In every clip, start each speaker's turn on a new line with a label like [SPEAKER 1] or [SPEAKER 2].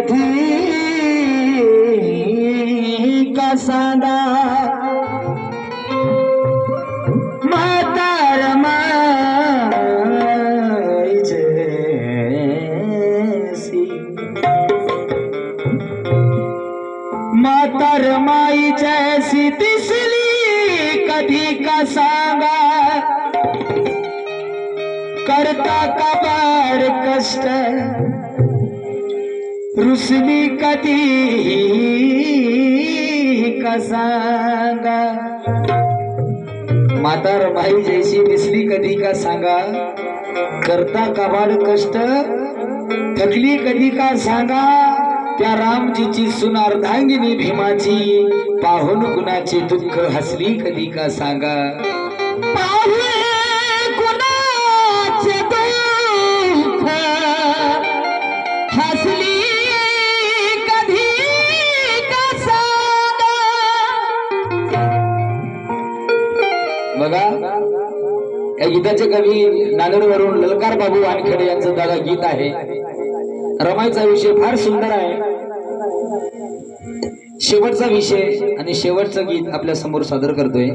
[SPEAKER 1] बैठी कसदा मातर माई जैसी। तिसली कधी का सांगा। करता कबार कष्ट रुसली कधी का सांगा? मातार भाई जैसी दिसली कधी का सांगा? करता कबाड कष्ट थकली कधी का सांगा? त्या रामजीची सुनार धांगिनी भीमाची पाहून गुणाचे दुःख हसली कधी का सांगा? बघा. या गीताचे कवी नांदेडवरून ललकार बाबू वानखेडे यांचं दादा गीत आहे. रमाईचा विषय फार सुंदर आहे. शेवटचा विषय आणि शेवटचं गीत आपल्यासमोर सादर करतोय.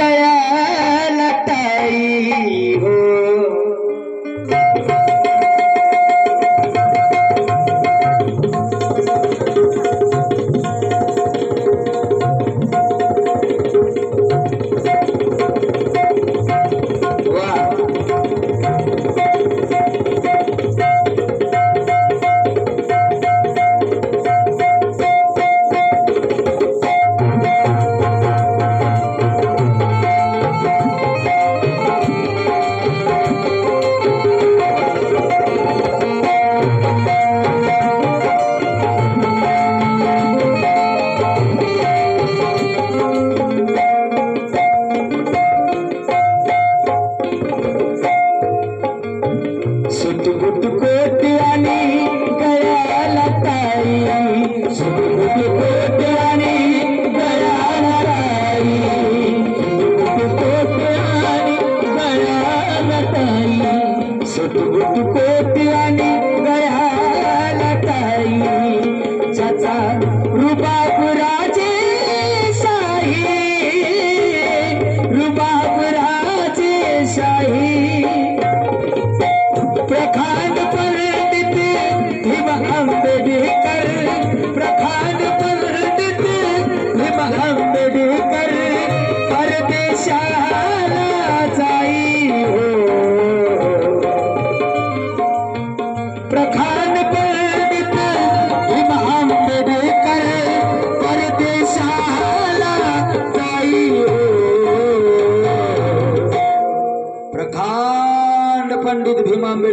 [SPEAKER 1] गया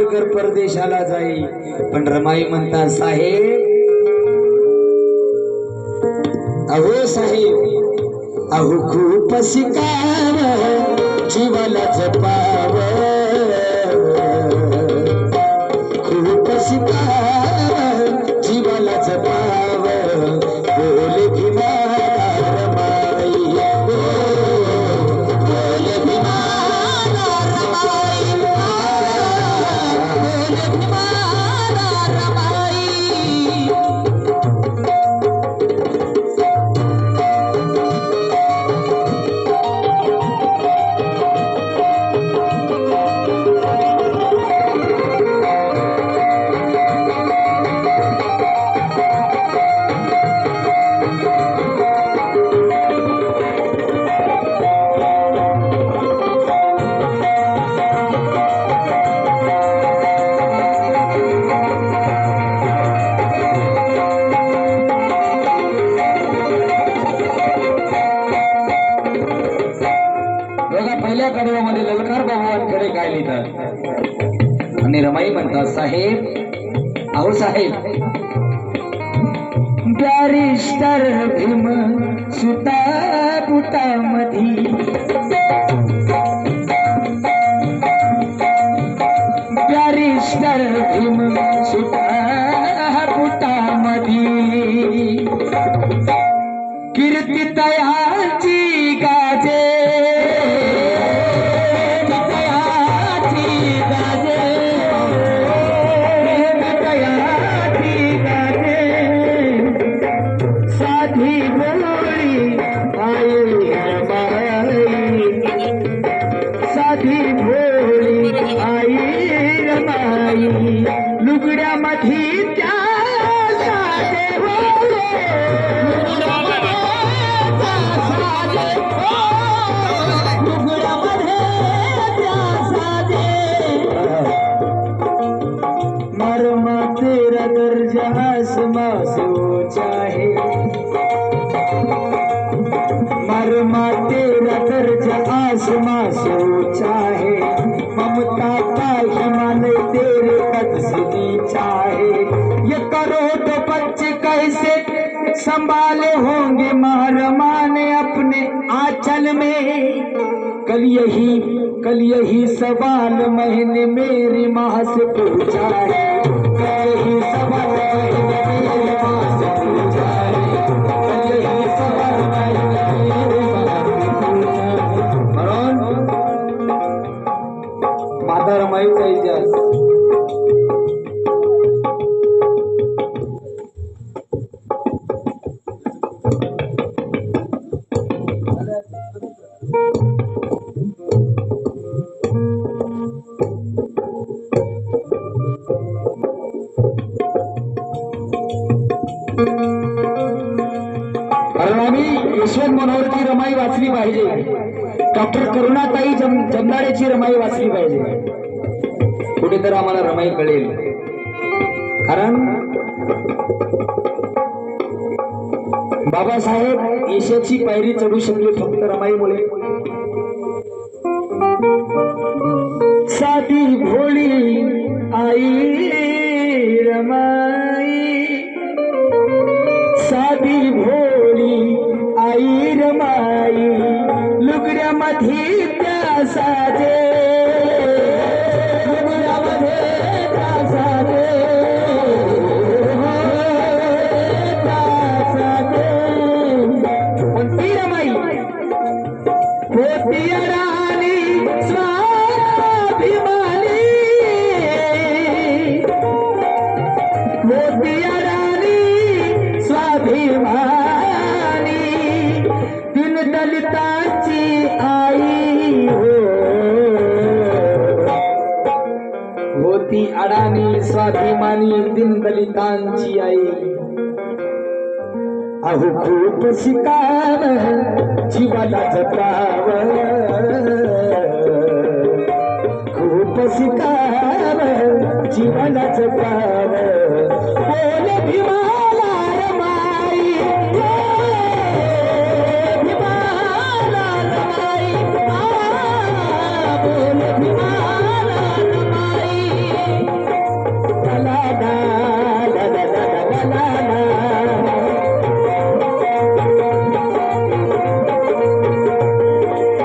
[SPEAKER 1] भीम परदेशाला जाई. पण रमाई म्हणता साहेब अहो साहेब अहो खूप शिकाव जीवाला जपाव. खूप शिकार आणि रमाई म्हणतात साहेब अहो साहेब. बॅरिस्टर भीम सुता बुटामधी बॅरिस्टर भीम ऊँचा है मरमा तेरा संभाले होंगे महरमा ने अपने आंचल में। कल यही कल यही सवाल मैंने मेरी माँ से पूछा है। कल यही सवाल मैंने मेरी से पूछा माता रमाईचा यशवंत मनोहरची रमाई वाचली पाहिजे. डॉक्टर करुणाताई जम जमदाडेची रमाई वाचली पाहिजे. कुठे तर आम्हाला रमाई कळेल. कारण बाबासाहेब यशाची पायरी चढू शकले फक्त रमाईमुळे. সাজে आणि दिन दलितांची आई. अहो खूप शिकार जीवाला जपाव. खूप शिकार जीवाला जपाव. बोल भीमा